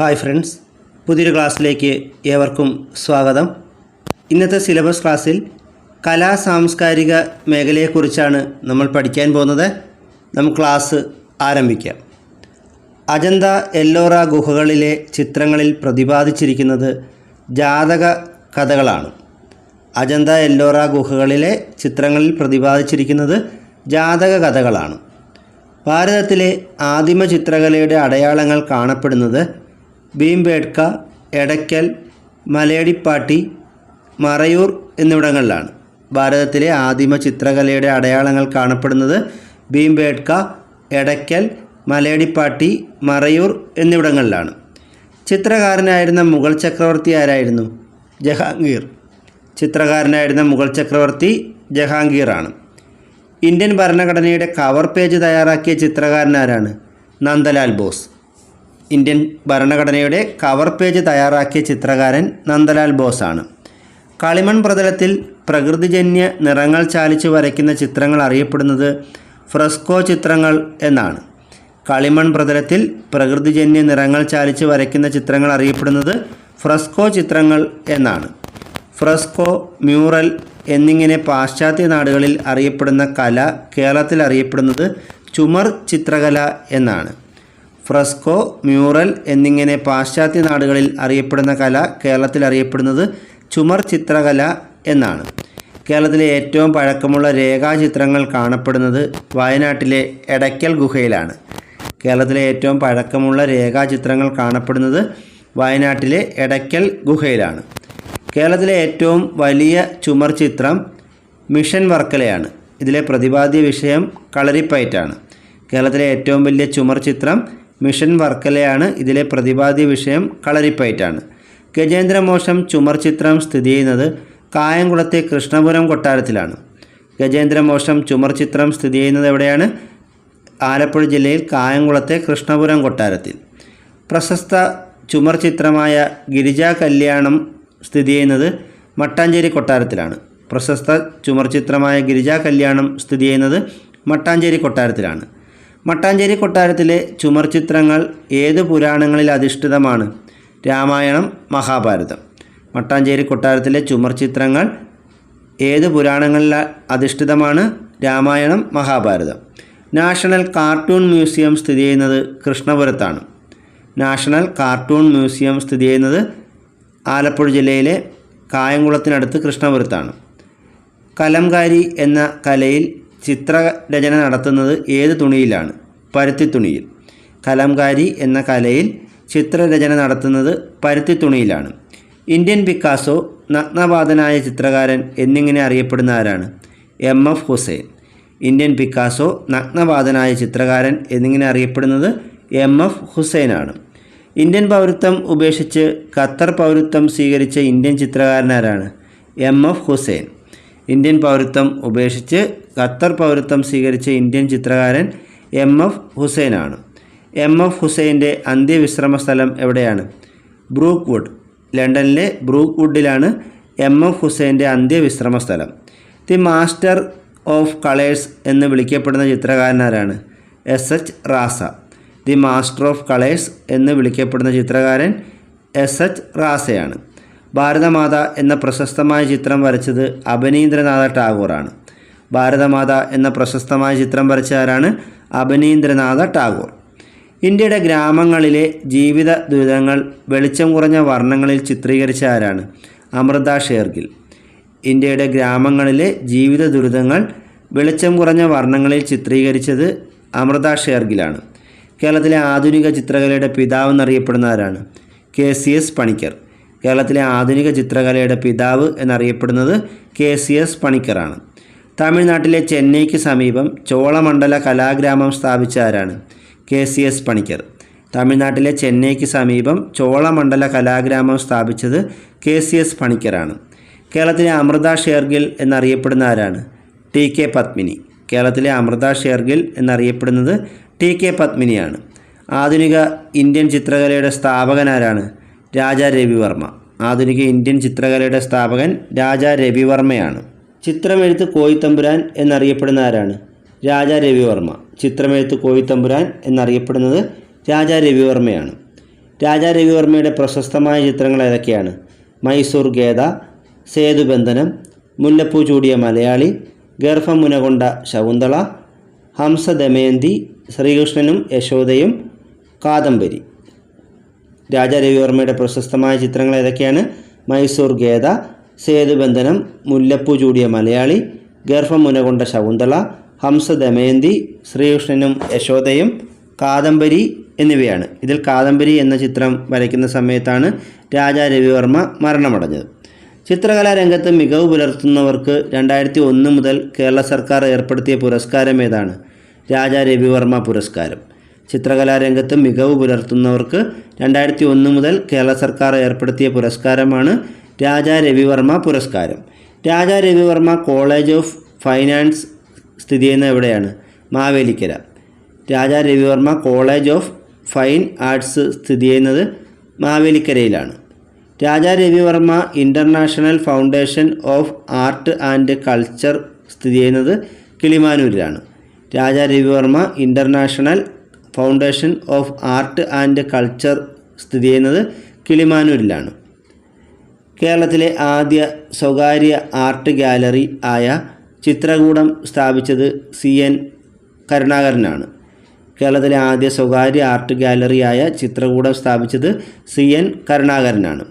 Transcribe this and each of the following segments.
Hi friends പുതിയൊരു ക്ലാസ്സിലേക്ക് ഏവർക്കും സ്വാഗതം. ഇന്നത്തെ സിലബസ് ക്ലാസ്സിൽ കലാ സാംസ്കാരിക മേഖലയെക്കുറിച്ചാണ് നമ്മൾ പഠിക്കാൻ പോകുന്നത്. നമുക്ക് ക്ലാസ് ആരംഭിക്കാം. അജന്ത എല്ലോറ ഗുഹകളിലെ ചിത്രങ്ങളിൽ പ്രതിപാദിച്ചിരിക്കുന്നത് ജാതക കഥകളാണ്. അജന്ത എല്ലോറ ഗുഹകളിലെ ചിത്രങ്ങളിൽ പ്രതിപാദിച്ചിരിക്കുന്നത് ജാതക കഥകളാണ്. ഭാരതത്തിലെ ആദിമ ചിത്രകലയുടെ അടയാളങ്ങൾ കാണപ്പെടുന്നത് ഭീംബേഡ്ക എടയ്ക്കൽ മലയടിപ്പാട്ടി മറയൂർ എന്നിവിടങ്ങളിലാണ്. ഭാരതത്തിലെ ആദിമ ചിത്രകലയുടെ അടയാളങ്ങൾ കാണപ്പെടുന്നത് ഭീംബേഡ്ക എടയ്ക്കൽ മലയടിപ്പാട്ടി മറയൂർ എന്നിവിടങ്ങളിലാണ്. ചിത്രകാരനായിരുന്ന മുഗൾ ചക്രവർത്തി ആരായിരുന്നു? ജഹാംഗീർ. ചിത്രകാരനായിരുന്ന മുഗൾ ചക്രവർത്തി ജഹാംഗീറാണ്. ഇന്ത്യൻ ഭരണഘടനയുടെ കവർ പേജ് തയ്യാറാക്കിയ ചിത്രകാരൻ ആരാണ്? നന്ദലാൽ ബോസ്. ഇന്ത്യൻ ഭരണഘടനയുടെ കവർ പേജ് തയ്യാറാക്കിയ ചിത്രകാരൻ നന്ദലാൽ ബോസാണ്. കളിമൺ പ്രതലത്തിൽ പ്രകൃതിജന്യ നിറങ്ങൾ ചാലിച്ച് വരയ്ക്കുന്ന ചിത്രങ്ങൾ അറിയപ്പെടുന്നത് ഫ്രെസ്കോ ചിത്രങ്ങൾ എന്നാണ്. കളിമൺ പ്രതലത്തിൽ പ്രകൃതിജന്യ നിറങ്ങൾ ചാലിച്ച് വരയ്ക്കുന്ന ചിത്രങ്ങൾ അറിയപ്പെടുന്നത് ഫ്രെസ്കോ ചിത്രങ്ങൾ എന്നാണ്. ഫ്രെസ്കോ മ്യൂറൽ എന്നിങ്ങനെ പാശ്ചാത്യ നാടുകളിൽ അറിയപ്പെടുന്ന കല കേരളത്തിൽ അറിയപ്പെടുന്നത് ചുമർ ചിത്രകല എന്നാണ്. ഫ്രസ്കോ മ്യൂറൽ എന്നിങ്ങനെ പാശ്ചാത്യ നാടുകളിൽ അറിയപ്പെടുന്ന കല കേരളത്തിൽ അറിയപ്പെടുന്നത് ചുമർ ചിത്രകല എന്നാണ്. കേരളത്തിലെ ഏറ്റവും പഴക്കമുള്ള രേഖാചിത്രങ്ങൾ കാണപ്പെടുന്നത് വയനാട്ടിലെ എടയ്ക്കൽ ഗുഹയിലാണ്. കേരളത്തിലെ ഏറ്റവും പഴക്കമുള്ള രേഖാചിത്രങ്ങൾ കാണപ്പെടുന്നത് വയനാട്ടിലെ എടയ്ക്കൽ ഗുഹയിലാണ്. കേരളത്തിലെ ഏറ്റവും വലിയ ചുമർ ചിത്രം മിഷൻ വർക്കലയാണ്. ഇതിലെ പ്രതിപാദ്യ വിഷയം കളരിപ്പയറ്റാണ്. കേരളത്തിലെ ഏറ്റവും വലിയ ചുമർ ചിത്രം മിഷൻ വർക്കലയാണ് ഇതിലെ പ്രതിപാദ്യ വിഷയം കളരിപ്പയറ്റാണ്. ഗജേന്ദ്രമോശം ചുമർ ചിത്രം സ്ഥിതി ചെയ്യുന്നത് കായംകുളത്തെ കൃഷ്ണപുരം കൊട്ടാരത്തിലാണ്. ഗജേന്ദ്രമോശം ചുമർ ചിത്രം സ്ഥിതി ചെയ്യുന്നത് എവിടെയാണ്? ആലപ്പുഴ ജില്ലയിൽ കായംകുളത്തെ കൃഷ്ണപുരം കൊട്ടാരത്തിൽ. പ്രശസ്ത ചുമർ ചിത്രമായ ഗിരിജാ കല്യാണം സ്ഥിതി ചെയ്യുന്നത് മട്ടാഞ്ചേരി കൊട്ടാരത്തിലാണ്. പ്രശസ്ത ചുമർ ചിത്രമായ ഗിരിജാ കല്യാണം സ്ഥിതി ചെയ്യുന്നത് മട്ടാഞ്ചേരി കൊട്ടാരത്തിലാണ്. മട്ടാഞ്ചേരി കൊട്ടാരത്തിലെ ചുമർ ചിത്രങ്ങൾ ഏത് പുരാണങ്ങളിൽ അധിഷ്ഠിതമാണ്? രാമായണം മഹാഭാരതം. മട്ടാഞ്ചേരി കൊട്ടാരത്തിലെ ചുമർ ചിത്രങ്ങൾ ഏത് പുരാണങ്ങളിൽ അധിഷ്ഠിതമാണ്? Ramayana Mahabharata. National cartoon museum സ്ഥിതി ചെയ്യുന്നത് കൃഷ്ണപുരത്താണ്. നാഷണൽ കാർട്ടൂൺ മ്യൂസിയം സ്ഥിതി ചെയ്യുന്നത് ആലപ്പുഴ ജില്ലയിലെ കായംകുളത്തിനടുത്ത് കൃഷ്ണപുരത്താണ്. കലംകാരി എന്ന കലയിൽ ചിത്രരചന നടത്തുന്നത് ഏത് തുണിയിലാണ്? പരുത്തി തുണിയിൽ കലംകാരി എന്ന കലയിൽ ചിത്രരചന നടത്തുന്നത് പരുത്തി തുണിയിലാണ് ഇന്ത്യൻ പിക്കാസോ നഗ്നപാതനായ ചിത്രകാരൻ എന്നിങ്ങനെ അറിയപ്പെടുന്ന ആരാണ്? M. F. Husain. Indian Picasso നഗ്നപാതനായ ചിത്രകാരൻ എന്നിങ്ങനെ അറിയപ്പെടുന്നത് എം. എഫ്. ഹുസൈനാണ്. ഇന്ത്യൻ പൗരത്വം ഉപേക്ഷിച്ച് ഖത്തർ പൗരത്വം സ്വീകരിച്ച ഇന്ത്യൻ ചിത്രകാരനാരാണ് എം. എഫ്. ഹുസൈൻ. ഇന്ത്യൻ പൗരത്വം ഉപേക്ഷിച്ച് ഖത്തർ പൗരത്വം സ്വീകരിച്ച ഇന്ത്യൻ ചിത്രകാരൻ എം എഫ് ഹുസൈനാണ്. എം എഫ് ഹുസൈന്റെ അന്ത്യവിശ്രമ സ്ഥലം എവിടെയാണ്? ബ്രൂക്ക് വുഡ് ലണ്ടനിലെ ബ്രൂക്ക് വുഡിലാണ് എം എഫ് ഹുസൈന്റെ അന്ത്യവിശ്രമ സ്ഥലം ദി മാസ്റ്റർ ഓഫ് കളേഴ്സ് എന്ന് വിളിക്കപ്പെടുന്ന ചിത്രകാരനാരാണ് S H Raza. The master of colours എന്ന് വിളിക്കപ്പെടുന്ന ചിത്രകാരൻ എസ് എച്ച് റാസയാണ്. ഭാരതമാത എന്ന പ്രശസ്തമായ ചിത്രം വരച്ചത് അഭിനീന്ദ്രനാഥ ടാഗോറാണ്. ഭാരതമാത എന്ന പ്രശസ്തമായ ചിത്രം വരച്ച ആരാണ്? അഭിനീന്ദ്രനാഥ ടാഗോർ. ഇന്ത്യയുടെ ഗ്രാമങ്ങളിലെ ജീവിത ദുരിതങ്ങൾ വെളിച്ചം കുറഞ്ഞ വർണങ്ങളിൽ ചിത്രീകരിച്ച ആരാണ്? അമൃത ഷേർഗിൽ. ഇന്ത്യയുടെ ഗ്രാമങ്ങളിലെ ജീവിത ദുരിതങ്ങൾ വെളിച്ചം കുറഞ്ഞ വർണങ്ങളിൽ ചിത്രീകരിച്ചത് അമൃത ഷേർഗിലാണ്. കേരളത്തിലെ ആധുനിക ചിത്രകലയുടെ പിതാവ് എന്നറിയപ്പെടുന്ന ആരാണ്? K C S Panicker. കേരളത്തിലെ ആധുനിക ചിത്രകലയുടെ പിതാവ് എന്നറിയപ്പെടുന്നത് കെ സി എസ് പണിക്കറാണ്. തമിഴ്നാട്ടിലെ ചെന്നൈക്ക് സമീപം ചോളമണ്ഡല കലാഗ്രാമം സ്ഥാപിച്ച ആരാണ് കെ സി എസ് പണിക്കർ. തമിഴ്നാട്ടിലെ ചെന്നൈക്ക് സമീപം ചോളമണ്ഡല കലാഗ്രാമം സ്ഥാപിച്ചത് കെ സി എസ് പണിക്കറാണ് കേരളത്തിലെ അമൃത ഷേർഗിൽ എന്നറിയപ്പെടുന്ന ആരാണ്? T K Padmini. കേരളത്തിലെ അമൃത ഷേർഗിൽ എന്നറിയപ്പെടുന്നത് ടി കെ പത്മിനിയാണ്. ആധുനിക ഇന്ത്യൻ ചിത്രകലയുടെ സ്ഥാപകൻ ആരാണ്? രാജാ രവിവർമ്മ. ആധുനിക ഇന്ത്യൻ ചിത്രകലയുടെ സ്ഥാപകൻ രാജാ രവിവർമ്മയാണ്. ചിത്രമെഴുത്ത് കോയിത്തമ്പുരാൻ എന്നറിയപ്പെടുന്ന ആരാണ് രാജാ രവിവർമ്മ ചിത്രമെഴുത്ത് കോയിത്തമ്പുരാൻ എന്നറിയപ്പെടുന്നത് രാജാ രവിവർമ്മയാണ് രാജാ രവിവർമ്മയുടെ പ്രശസ്തമായ ചിത്രങ്ങൾ ഏതൊക്കെയാണ്? മൈസൂർ ഗേദ സേതുബന്ധനം മുല്ലപ്പൂ ചൂടിയ മലയാളി ഗർഭമുനകൊണ്ട ശകുന്തള ഹംസ ദമയന്തി ശ്രീകൃഷ്ണനും യശോദയും കാദംബരി. രാജാ രവിവർമ്മയുടെ പ്രശസ്തമായ ചിത്രങ്ങൾ ഏതൊക്കെയാണ്? മൈസൂർ ഗേദ സേതുബന്ധനം മുല്ലപ്പൂ ചൂടിയ മലയാളി ഗർഭം മുനകൊണ്ട ശകുന്തള ഹംസ ദമയന്തി ശ്രീകൃഷ്ണനും യശോദയും കാദംബരി എന്നിവയാണ്. ഇതിൽ കാദംബരി എന്ന ചിത്രം വരയ്ക്കുന്ന സമയത്താണ് രാജാ രവിവർമ്മ മരണമടഞ്ഞത്. ചിത്രകലാരംഗത്ത് മികവ് പുലർത്തുന്നവർക്ക് രണ്ടായിരത്തി ഒന്ന് മുതൽ കേരള സർക്കാർ ഏർപ്പെടുത്തിയ പുരസ്കാരം ഏതാണ്? രാജാ രവിവർമ്മ പുരസ്കാരം. ചിത്രകലാരംഗത്ത് മികവ് പുലർത്തുന്നവർക്ക് രണ്ടായിരത്തി ഒന്ന് മുതൽ കേരള സർക്കാർ ഏർപ്പെടുത്തിയ പുരസ്കാരമാണ് രാജാ രവിവർമ്മ പുരസ്കാരം. Raja Ravi Varma college of finance സ്ഥിതി ചെയ്യുന്ന എവിടെയാണ്? Mavelikara. Raja Ravi Varma college of fine arts സ്ഥിതി ചെയ്യുന്നത് മാവേലിക്കരയിലാണ്. Raja Ravi Varma international foundation of art and culture സ്ഥിതി ചെയ്യുന്നത് കിളിമാനൂരിലാണ്. Raja Ravi Varma international foundation of art and culture സ്ഥിതി ചെയ്യുന്നത് കിളിമാനൂരിലാണ്. കേരളത്തിലെ ആദ്യ സ്വകാര്യ ആർട്ട് ഗാലറി ആയ ചിത്രകൂടം സ്ഥാപിച്ചത് സി എൻ കരുണാകരനാണ്. കേരളത്തിലെ ആദ്യ സ്വകാര്യ ആർട്ട് ഗാലറിയായ ചിത്രകൂടം സ്ഥാപിച്ചത് സി എൻ കരുണാകരനാണ്.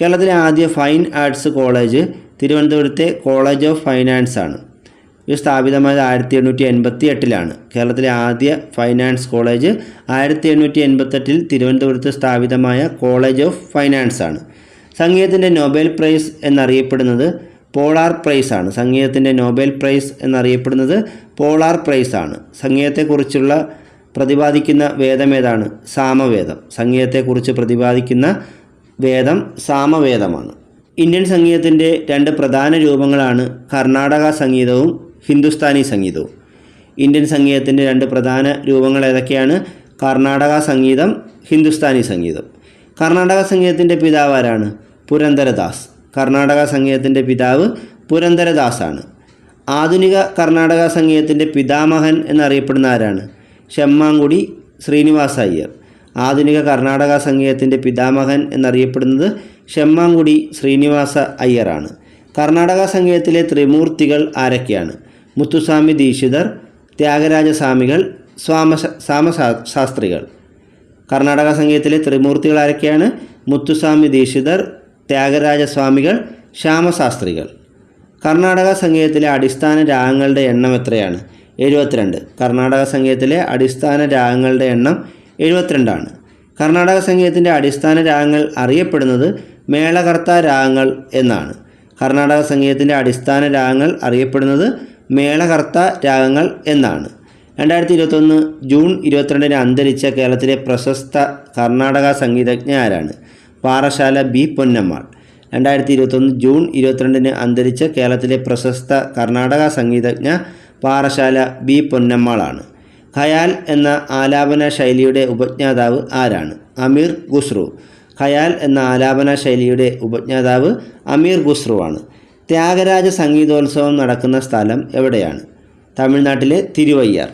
കേരളത്തിലെ ആദ്യ ഫൈൻ ആർട്സ് കോളേജ് തിരുവനന്തപുരത്തെ കോളേജ് ഓഫ് ഫൈനാൻസ് ആണ്. ഇത് സ്ഥാപിതമായത് ആയിരത്തി എണ്ണൂറ്റി എൺപത്തി എട്ടിലാണ് കേരളത്തിലെ ആദ്യ ഫൈനാൻസ് കോളേജ് ആയിരത്തി എണ്ണൂറ്റി എൺപത്തെട്ടിൽ തിരുവനന്തപുരത്ത് സ്ഥാപിതമായ കോളേജ് ഓഫ് ഫൈനാൻസ് ആണ്. സംഗീതത്തിന്റെ നൊബേൽ പ്രൈസ് എന്നറിയപ്പെടുന്നത് പോളാർ പ്രൈസ് ആണ്. സംഗീതത്തിന്റെ നൊബേൽ പ്രൈസ് എന്നറിയപ്പെടുന്നത് പോളാർ പ്രൈസ് ആണ്. സംഗീതത്തെക്കുറിച്ചുള്ള പ്രതിപാദിക്കുന്ന വേദം ഏതാണ്? സാമവേദം. സംഗീതത്തെക്കുറിച്ച് പ്രതിപാദിക്കുന്ന വേദം സാമവേദമാണ്. ഇന്ത്യൻ സംഗീതത്തിന്റെ രണ്ട് പ്രധാന രൂപങ്ങളാണ് കർണാടക സംഗീതവും ഹിന്ദുസ്ഥാനി സംഗീതവും. ഇന്ത്യൻ സംഗീതത്തിന്റെ രണ്ട് പ്രധാന രൂപങ്ങൾ ഏതൊക്കെയാണ്? കർണാടക സംഗീതം ഹിന്ദുസ്ഥാനി സംഗീതം. കർണാടക സംഗീതത്തിന്റെ പിതാവ് ആരാണ്? പുരന്ദരദാസ് കർണാടക സംഗീതത്തിന്റെ പിതാവ് പുരന്ദരദാസാണ്. ആധുനിക കർണാടക സംഗീതത്തിന്റെ പിതാമഹൻ എന്നറിയപ്പെടുന്ന ആരാണ്? ഷെമ്മാങ്കുടി ശ്രീനിവാസ അയ്യർ ആധുനിക കർണാടക സംഗീതത്തിന്റെ പിതാമഹൻ എന്നറിയപ്പെടുന്നത് ഷെമ്മാങ്കുടി ശ്രീനിവാസ അയ്യറാണ്. കർണാടക സംഗീതത്തിലെ ത്രിമൂർത്തികൾ ആരൊക്കെയാണ്? മുത്തുസ്വാമി ദീക്ഷിതർ ത്യാഗരാജസ്വാമികൾ സ്വാമ സാമശാസ്ത്രികൾ കർണാടക സംഗീതത്തിലെ ത്രിമൂർത്തികൾ ആരൊക്കെയാണ്? മുത്തുസ്വാമി ദീക്ഷിതർ ത്യാഗരാജസ്വാമികൾ ശ്യാമശാസ്ത്രികൾ. കർണാടക സംഗീതത്തിലെ അടിസ്ഥാന രാഗങ്ങളുടെ എണ്ണം എത്രയാണ്? എഴുപത്തിരണ്ട്. കർണാടക സംഗീതത്തിലെ അടിസ്ഥാന രാഗങ്ങളുടെ എണ്ണം എഴുപത്തിരണ്ടാണ്. കർണാടക സംഗീതത്തിന്റെ അടിസ്ഥാന രാഗങ്ങൾ അറിയപ്പെടുന്നത് മേളകർത്ത രാഗങ്ങൾ എന്നാണ്. കർണാടക സംഗീതത്തിന്റെ അടിസ്ഥാന രാഗങ്ങൾ അറിയപ്പെടുന്നത് മേളകർത്ത രാഗങ്ങൾ എന്നാണ്. രണ്ടായിരത്തി ഇരുപത്തൊന്ന് ജൂൺ ഇരുപത്തിരണ്ടിന് അന്തരിച്ച കേരളത്തിലെ പ്രശസ്ത കർണാടക സംഗീതജ്ഞ ആരാണ്? പാറശാല ബി പൊന്നമ്മാൾ. രണ്ടായിരത്തി ഇരുപത്തൊന്ന് ജൂൺ ഇരുപത്തിരണ്ടിന് അന്തരിച്ച കേരളത്തിലെ പ്രശസ്ത കർണാടക സംഗീതജ്ഞ പാറശാല ബി പൊന്നമ്മാളാണ്. ഖയാൽ എന്ന ആലാപന ശൈലിയുടെ ഉപജ്ഞാതാവ് ആരാണ്? അമീർ ഖുസ്രു. ഖയാൽ എന്ന ആലാപന ശൈലിയുടെ ഉപജ്ഞാതാവ് അമീർ ഖുസ്രു ആണ്. ത്യാഗരാജ സംഗീതോത്സവം നടക്കുന്ന സ്ഥലം എവിടെയാണ്? തമിഴ്നാട്ടിലെ തിരുവയ്യാർ.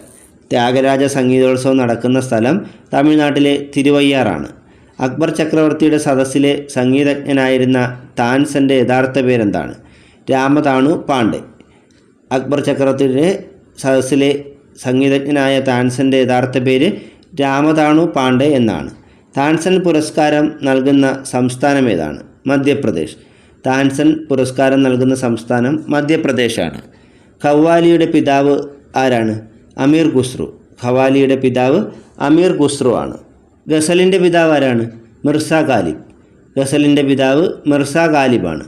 ത്യാഗരാജ സംഗീതോത്സവം നടക്കുന്ന സ്ഥലം തമിഴ്നാട്ടിലെ തിരുവയ്യാറാണ് അക്ബർ ചക്രവർത്തിയുടെ സദസ്സിലെ സംഗീതജ്ഞനായിരുന്ന താൻസന്റെ യഥാർത്ഥ പേരെന്താണ്? രാമതാണു പാണ്ഡെ. അക്ബർ ചക്രവർത്തിയുടെ സദസ്സിലെ സംഗീതജ്ഞനായ താൻസന്റെ യഥാർത്ഥ പേര് രാമതാണു പാണ്ഡെ എന്നാണ്. താൻസൻ പുരസ്കാരം നൽകുന്ന സംസ്ഥാനം ഏതാണ്? മധ്യപ്രദേശ്. താൻസൻ പുരസ്കാരം നൽകുന്ന സംസ്ഥാനം മധ്യപ്രദേശാണ്. ഖവാലിയുടെ പിതാവ് ആരാണ്? അമീർ ഖുസ്രു. ഖവാലിയുടെ പിതാവ് അമീർ ഖുസ്രു ആണ്. ഗസലിന്റെ പിതാവ് ആരാണ്? മിർസ ഗാലിബ് ഗസലിന്റെ പിതാവ് മിർസ ഗാലിബാണ്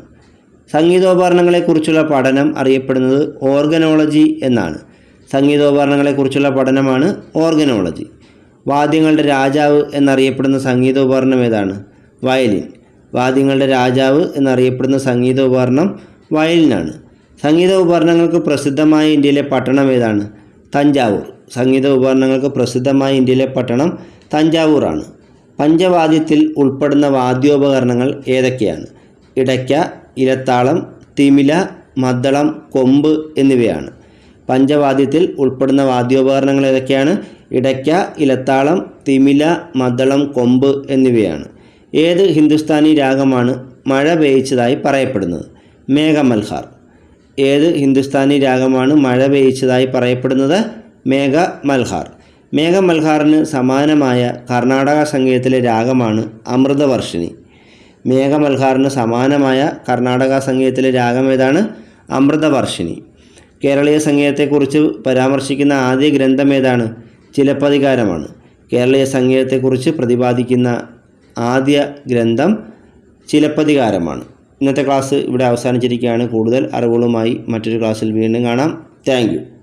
സംഗീതോപകരണങ്ങളെക്കുറിച്ചുള്ള പഠനം അറിയപ്പെടുന്നത് ഓർഗനോളജി എന്നാണ്. സംഗീതോപകരണങ്ങളെക്കുറിച്ചുള്ള പഠനമാണ് ഓർഗനോളജി. വാദ്യങ്ങളുടെ രാജാവ് എന്നറിയപ്പെടുന്ന സംഗീതോപകരണം ഏതാണ്? വയലിൻ. വാദ്യങ്ങളുടെ രാജാവ് എന്നറിയപ്പെടുന്ന സംഗീതോപകരണം വയലിനാണ്. സംഗീത ഉപകരണങ്ങൾക്ക് പ്രസിദ്ധമായ ഇന്ത്യയിലെ പട്ടണം ഏതാണ്? തഞ്ചാവൂർ. സംഗീത ഉപകരണങ്ങൾക്ക് പ്രസിദ്ധമായ ഇന്ത്യയിലെ പട്ടണം തഞ്ചാവൂറാണ് പഞ്ചവാദ്യത്തിൽ ഉൾപ്പെടുന്ന വാദ്യോപകരണങ്ങൾ ഏതൊക്കെയാണ്? ഇടയ്ക്ക ഇലത്താളം തിമില മദ്ദളം കൊമ്പ് എന്നിവയാണ്. പഞ്ചവാദ്യത്തിൽ ഉൾപ്പെടുന്ന വാദ്യോപകരണങ്ങൾ ഏതൊക്കെയാണ്? ഇടയ്ക്ക ഇലത്താളം തിമില മദ്ദളം കൊമ്പ് എന്നിവയാണ്. ഏത് ഹിന്ദുസ്ഥാനി രാഗമാണ് മഴ പെയ്ച്ചതായി പറയപ്പെടുന്നത്? മേഘമൽഹാർ. ഏത് ഹിന്ദുസ്ഥാനി രാഗമാണ് മഴ പെയ്ച്ചതായി പറയപ്പെടുന്നത്? മേഘ മൽഹാർ മേഘമൽഹാറിന് സമാനമായ കർണാടക സംഗീതത്തിലെ രാഗമാണ് അമൃതവർഷിണി. മേഘമൽഹാറിന് സമാനമായ കർണാടക സംഗീതത്തിലെ രാഗം ഏതാണ്? അമൃതവർഷിണി. കേരളീയ സംഗീതത്തെക്കുറിച്ച് പരാമർശിക്കുന്ന ആദ്യ ഗ്രന്ഥം ഏതാണ്? ചിലപ്പതികാരമാണ്. കേരളീയ സംഗീതത്തെക്കുറിച്ച് പ്രതിപാദിക്കുന്ന ആദ്യ ഗ്രന്ഥം ചിലപ്പതികാരമാണ്. ഇന്നത്തെ ക്ലാസ് ഇവിടെ അവസാനിച്ചിരിക്കുകയാണ്. കൂടുതൽ അറിവുകളുമായി മറ്റൊരു ക്ലാസ്സിൽ വീണ്ടും കാണാം. താങ്ക്